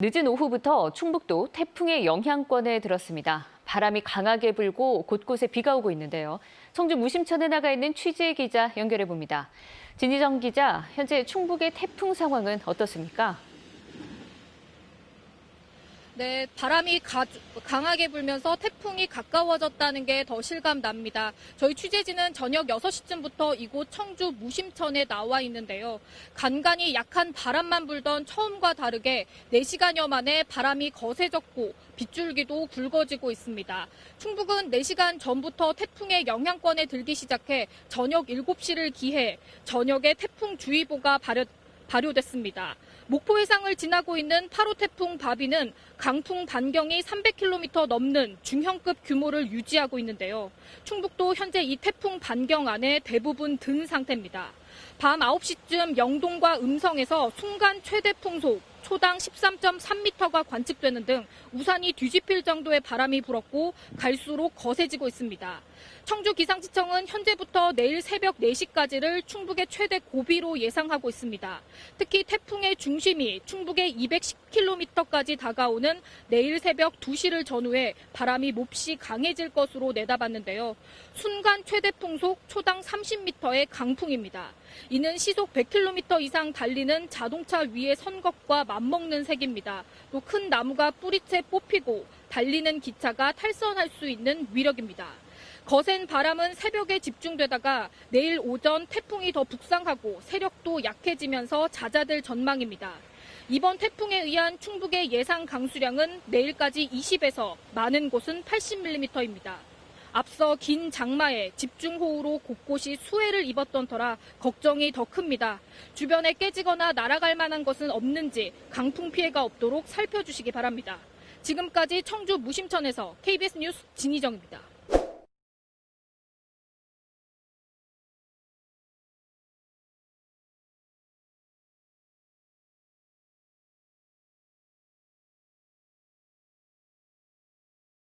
늦은 오후부터 충북도 태풍의 영향권에 들었습니다. 바람이 강하게 불고 곳곳에 비가 오고 있는데요. 청주 무심천에 나가 있는 취재 기자 연결해 봅니다. 진희정 기자, 현재 충북의 태풍 상황은 어떻습니까? 네, 바람이 가- 강하게 불면서 태풍이 가까워졌다는 게 더 실감 납니다. 저희 취재진은 저녁 6시쯤부터 이곳 청주 무심천에 나와 있는데요. 간간히 약한 바람만 불던 처음과 다르게 4시간여 만에 바람이 거세졌고 빗줄기도 굵어지고 있습니다. 충북은 4시간 전부터 태풍의 영향권에 들기 시작해 저녁 7시를 기해 저녁에 태풍주의보가 발효, 발효됐습니다. 목포 해상을 지나고 있는 8호 태풍 바비는 강풍 반경이 300km 넘는 중형급 규모를 유지하고 있는데요. 충북도 현재 이 태풍 반경 안에 대부분 든 상태입니다. 밤 9시쯤 영동과 음성에서 순간 최대 풍속 초당 13.3m가 관측되는 등 우산이 뒤집힐 정도의 바람이 불었고 갈수록 거세지고 있습니다. 청주 기상지청은 현재부터 내일 새벽 4시까지를 충북의 최대 고비로 예상하고 있습니다. 특히 태풍의 중심이 충북의 210km까지 다가오는 내일 새벽 2시를 전후해 바람이 몹시 강해질 것으로 내다봤는데요. 순간 최대 풍속 초당 30m의 강풍입니다. 이는 시속 100km 이상 달리는 자동차 위에 선 것과 맞먹는 색입니다. 또 큰 나무가 뿌리채 뽑히고 달리는 기차가 탈선할 수 있는 위력입니다. 거센 바람은 새벽에 집중되다가 내일 오전 태풍이 더 북상하고 세력도 약해지면서 잦아들 전망입니다. 이번 태풍에 의한 충북의 예상 강수량은 내일까지 20에서 많은 곳은 80mm입니다. 앞서 긴 장마에 집중호우로 곳곳이 수해를 입었던 터라 걱정이 더 큽니다. 주변에 깨지거나 날아갈 만한 것은 없는지 강풍 피해가 없도록 살펴주시기 바랍니다. 지금까지 청주 무심천에서 KBS 뉴스 진희정입니다.